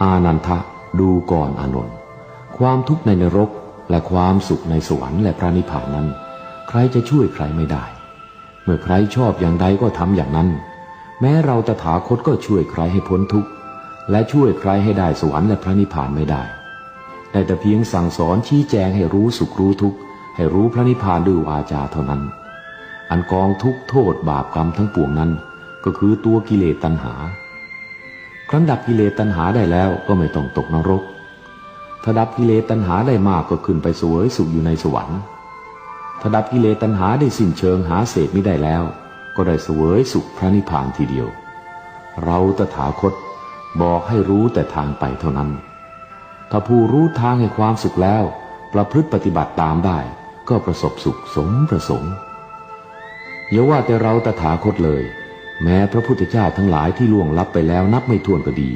อานันทะดูก่อนอานนท์ความทุกข์ในนรกและความสุขในสวรรค์และพระนิพพานนั้น ใครจะช่วยใครไม่ได้ เมื่อใครชอบอย่างใดก็ทำอย่างนั้น แม้เราตถาคตก็ช่วยใครให้พ้นทุกข์และช่วยใครให้ได้สวรรค์และพระนิพพานไม่ได้ได้แต่เพียงสั่งสอนชี้แจงให้รู้สุขรู้ทุกข์ให้รู้พระนิพพานด้วยวาจาเท่านั้น อันกองทุกข์โทษบาปกรรมทั้งปวงนั้น ก็คือตัวกิเลสตัณหา ครั้นดับกิเลสตัณหาได้แล้วก็ไม่ต้องตกนรก ถ้าดับกิเลสตัณหาได้มากก็ขึ้นไปสวยสุขอยู่ในสวรรค์ ถ้าดับกิเลสตัณหาได้สิ้นเชิงหาเศษไม่ได้แล้ว ก็ได้สวยสุขพระนิพพานทีเดียว เราตถาคตบอกให้รู้แต่ทางไปเท่านั้น ถ้าผู้รู้ทางให้ความสุขแล้ว ประพฤติปฏิบัติตามได้ ก็ประสบสุขสมประสงค์อย่าว่าแต่เราตถาคตเลย แม้พระพุทธเจ้าทั้งหลายที่ล่วงลับไปแล้วนับไม่ถ้วนก็ดี